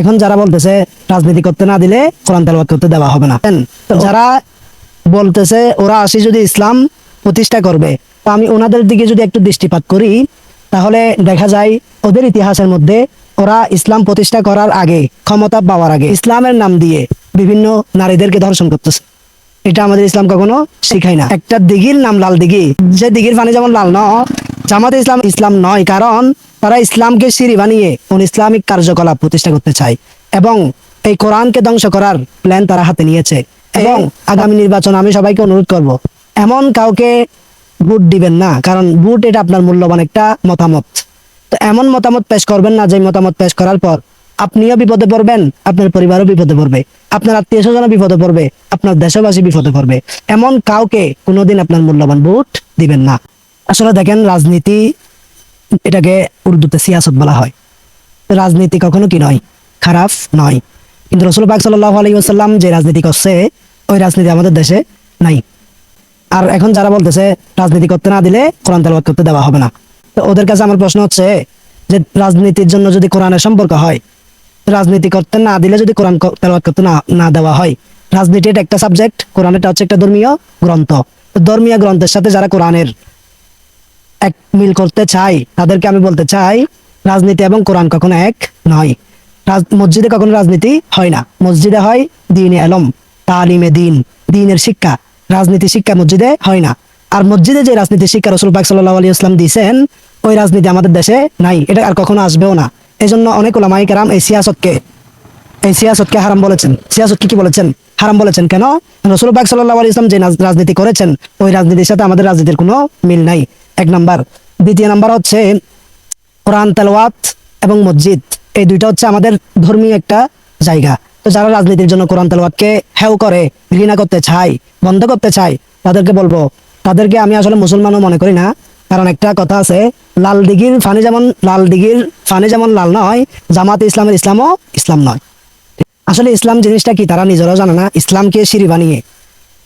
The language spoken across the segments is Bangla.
এখন যারা বলতেছে রাজনীতি করতে না দিলে কোরআন তেলাওয়াত করতে দেওয়া হবে না। যারা বলতেছে ওরা আসি যদি ইসলাম প্রতিষ্ঠা করবে, তো আমি ওনাদের দিকে যদি একটু দৃষ্টিপাত করি, তাহলে দেখা যায় ওদের ইতিহাসের মধ্যে ওরা ইসলাম প্রতিষ্ঠা করার আগে, ক্ষমতা পাওয়ার আগে ইসলামের নাম দিয়ে বিভিন্ন নারীদেরকে ধর্ষণ করতেছে। এটা আমাদের ইসলাম কখনো শিখায় না। একটা দিঘির নাম লাল দিঘি। যে দিঘির পানি যেমন লাল ন জামাতে ইসলাম ইসলাম নয়, কারণ তারা ইসলামকে সিঁড়ি বানিয়ে কোন ইসলামিক কার্যকলাপ প্রতিষ্ঠা করতে চায় এবং এই কোরআনকে ধ্বংস করার প্ল্যান তারা হাতে নিয়েছে। এবং আগামী নির্বাচন আমি সবাইকে অনুরোধ করব, এমন কাউকে ভোট দিবেন না, কারণ ভোট এটা আপনার মূল্যবান একটা মতামত। তো এমন মতামত পেশ করবেন না, যে মতামত পেশ করার পর আপনিও বিপদে পড়বেন, আপনার পরিবারও বিপদে পড়বে, আপনার আত্মীয় স্বজনও বিপদে পড়বে, আপনার দেশবাসী বিপদে পড়বে। এমন কাউকে কোনোদিন আপনার মূল্যবান ভোট দিবেন না। আসলে দেখেন, রাজনীতি এটাকে উর্দুতে সিয়াসত বলা হয়। রাজনীতি কখনো কি নয়? খারাপ নয়। কিন্তু রসুল পাক সাল্লাহ আলী আসাল্লাম যে রাজনীতি করছে, ওই রাজনীতি আমাদের দেশে নাই। আর এখন যারা বলতেছে রাজনীতি করতে না দিলে কোরআন তেলাওয়াত করতে দেওয়া হবে না। তো ওদের কাছে আমার প্রশ্ন হচ্ছে যে রাজনীতির জন্য যদি কোরআনের সম্পর্ক হয়, রাজনীতি করতে না দিলে যদি কোরআন তেলাওয়াত করতে না না দেওয়া হয়, রাজনীতি এটা একটা সাবজেক্ট কোরআন এটা হচ্ছে একটা ধর্মীয় গ্রন্থ। ধর্মীয় গ্রন্থের সাথে যারা কোরআনের এক মিল করতে চাই, তাদেরকে আমি বলতে চাই, রাজনীতি এবং কোরআন কখনো এক নয়। মসজিদে কখনো রাজনীতি হয় না। মসজিদে হয় দিন এলম তালিমে দিন, দিনের শিক্ষা। রাজনীতি শিক্ষা মসজিদে হয় না। আর মসজিদে যে রাজনীতি শিক্ষা রসুল পাক সাল্লাহ আলী ইসলাম দিয়েছেন ওই রাজনীতি আমাদের দেশে নাই। এটা আর কখনো আসবেও না। এই জন্য অনেক ওলামাই কারাম এই সিয়াসতকে এই সিয়াসতকে হারাম বলেছেন। সিয়াসতকে কি বলেছেন? হারাম বলেছেন কেন? রসুল পাক সাল্লাহ আলী ইসলাম যে রাজনীতি করেছেন, ওই রাজনীতির সাথে আমাদের রাজনীতির কোনো মিল নাই। এক নাম্বার। দ্বিতীয় নাম্বার হচ্ছে কোরআন তেলাওয়াত এবং মসজিদ। এই দুইটা হচ্ছে আমাদের ধর্মীয় একটা জায়গা। তো যারা রাজনীতির জন্য কোরআন তেলাওয়াতকে হেও করে, ঘৃণা করতে চায়, বন্ধ করতে চায়, তাদেরকে বলব, তাদেরকে আমি আসলে মুসলমানও মনে করি না। কারণ একটা কথা আছে, লাল দিঘির ফানি যেমন লাল দিঘির ফানি যেমন লাল নয়, জামাত ইসলামের ইসলামও ইসলাম নয়। আসলে ইসলাম জিনিসটা কি তারা নিজেরাও জানে না, ইসলামকে সিঁড়ি বানিয়ে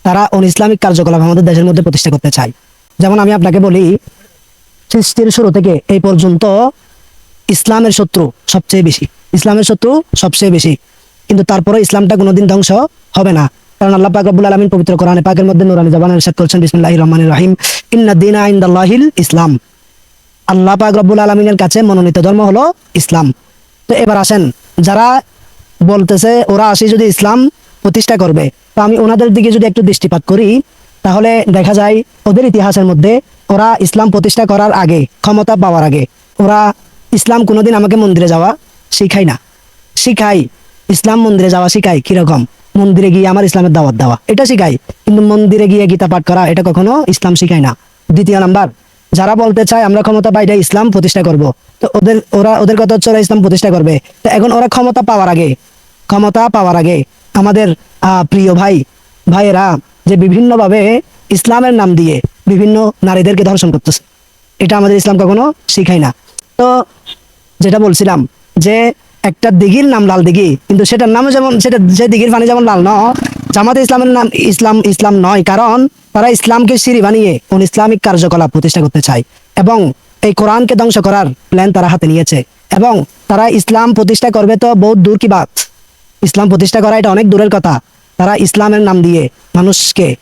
তারা অন ইসলামিক কার্যকলাপ আমাদের দেশের মধ্যে প্রতিষ্ঠা করতে চায়। যেমন আমি আপনাকে বলি, সৃষ্টির শুরু থেকে এই পর্যন্ত ইসলামের শত্রু সবচেয়ে বেশি। ইসলামের শত্রু সবচেয়ে বেশি। কিন্তু তারপরে ইসলামটা কোনোদিন ধ্বংস হবে না। কারণ আল্লাহ পাক রব্বুল আলামিন পবিত্র কোরআনে পাকের মধ্যে নুরানি জবান ইরশাদ করছেন, বিসমিল্লাহির রহমানির রহিম, ইন্না দীনা ইনদাল্লাহিল ইসলাম। আল্লাহ পাক রব্বুল আলমিনের কাছে মনোনীত ধর্ম হলো ইসলাম। তো এবার আসেন, যারা বলতেছে, ওরা আসি যদি ইসলাম প্রতিষ্ঠা করবে। তো আমি ওনাদের দিকে যদি একটু দৃষ্টিপাত করি তাহলে দেখা যায় ওদের ইতিহাসের মধ্যে ওরা ইসলাম প্রতিষ্ঠা করার আগে, ক্ষমতা পাওয়ার আগে, ওরা ইসলাম কোনোদিন আমাকে মন্দিরে যাওয়া শিখাই না। শিখাই ইসলাম মন্দিরে যাওয়া শিখাই কীরকম? মন্দিরে গিয়ে আমার ইসলামের দাওয়াত দেওয়া, এটা শিখাই কিন্তু মন্দিরে গিয়ে গীতা পাঠ করা, এটা কখনো ইসলাম শিখায় না। দ্বিতীয় নাম্বার, যারা বলতে চায় আমরা ক্ষমতা পাইলে ইসলাম প্রতিষ্ঠা করব। তো ওদের, ওরা, ওদের কথা হচ্ছে ওরা ইসলাম প্রতিষ্ঠা করবে। তো এখন ওরা ক্ষমতা পাওয়ার আগে, ক্ষমতা পাওয়ার আগে আমাদের প্রিয় ভাই, ভাইয়েরা যে বিভিন্নভাবে ইসলামের নাম দিয়ে বিভিন্ন নারীদেরকে ধর্ষণ করতেছে। এটা আমাদের ইসলাম কখনো শিখায় না। তো যেটা বলছিলাম যে একটা দিঘির নাম লাল দিঘি, কিন্তু সেটার নাম যেমন, সেটা যে দিঘির পানি যেমন লাল ন জামাতে ইসলামের নাম ইসলাম ইসলাম নয়, কারণ তারা ইসলামকে সিঁড়ি বানিয়ে কোন ইসলামিক কার্যকলাপ প্রতিষ্ঠা করতে চায় এবং এই কোরআনকে ধ্বংস করার প্ল্যান তারা হাতে নিয়েছে এবং তারা ইসলাম প্রতিষ্ঠা করবে তো বহুত দূর কি বাত? ইসলাম প্রতিষ্ঠা করা এটা অনেক দূরের কথা। তারা ইসলামের নাম দিয়ে মানুষকে,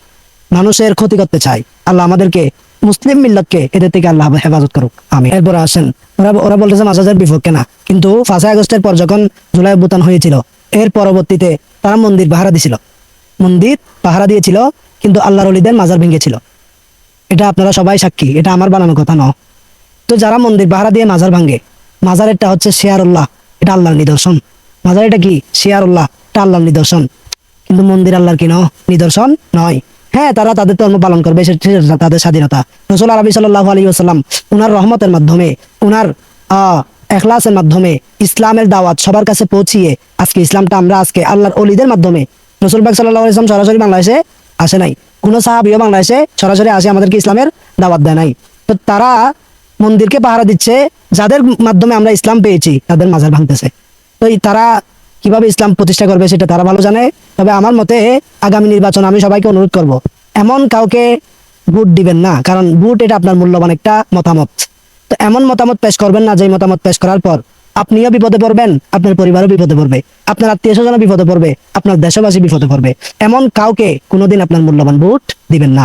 মানুষের ক্ষতি করতে চায়। আল্লাহ আমাদেরকে, মুসলিম মিল্লতকে এদের থেকে আল্লাহ হেফাজত করুক। আমি এরপরে আসেন। ওরা ওরা বলতেছে মাসাজের বিপক্ষে না। কিন্তু পাঁচই আগস্টের পর যখন জুলাই অভ্যুত্থান হয়েছিল, এর পরবর্তীতে তারা মন্দির পাহারা দিছিল মন্দির পাহারা দিয়েছিল, কিন্তু আল্লাহর অলিদের মাজার ভেঙেছিল। এটা আপনারা সবাই সাক্ষী, এটা আমার বানানো কথা নয়। তো যারা মন্দির পাহারা দিয়ে মাজার ভাঙে, মাজারেরটা হচ্ছে শেয়ারুল্লাহ, এটা আল্লাহর নিদর্শন। মাজার এটা কি? শেয়ারুল্লাহ, এটা আল্লাহর নিদর্শন। কিন্তু মন্দির আল্লাহর কি নিদর্শন নয়। হ্যাঁ তারা তাদের ধর্ম পালন করবে তাদের স্বাধীনতা। রসুল আরবি সাল্লাহ আলী আসাল্লাম উনার রহমতের মাধ্যমে, উনার এখলাসের মাধ্যমে, ইসলামের দাওয়াত সবার কাছে পৌঁছিয়ে আজকে ইসলামটা আমরা আজকে আল্লাহর অলিদের মাধ্যমে, রসুল বাগ সাল্লাহ ইসলাম সরাসরি বাংলাদেশে আসে নাই। কোনো সাহাবিও বাংলাদেশে সরাসরি আসে আমাদেরকে ইসলামের দাওয়াত দেয় নাই। তো তারা মন্দিরকে পাহারা দিচ্ছে, যাদের মাধ্যমে আমরা ইসলাম পেয়েছি, তাদের মাজার ভাঙতেছে। তো তারা কীভাবে ইসলাম প্রতিষ্ঠা করবে সেটা তারা ভালো জানে। তবে আমার মতে আগামী নির্বাচন আমি সবাইকে অনুরোধ করব, এমন কাউকে ভোট দিবেন না, কারণ ভোট এটা আপনার মূল্যবান একটা মতামত। তো এমন মতামত পেশ করবেন না যে মতামত পেশ করার পর আপনিও বিপদে পড়বেন, আপনার পরিবারও বিপদে পড়বে, আপনার আত্মীয় স্বজনও বিপদে পড়বে, আপনার দেশবাসী বিপদে পড়বে। এমন কাউকে কোনোদিন আপনার মূল্যবান ভোট দিবেন না।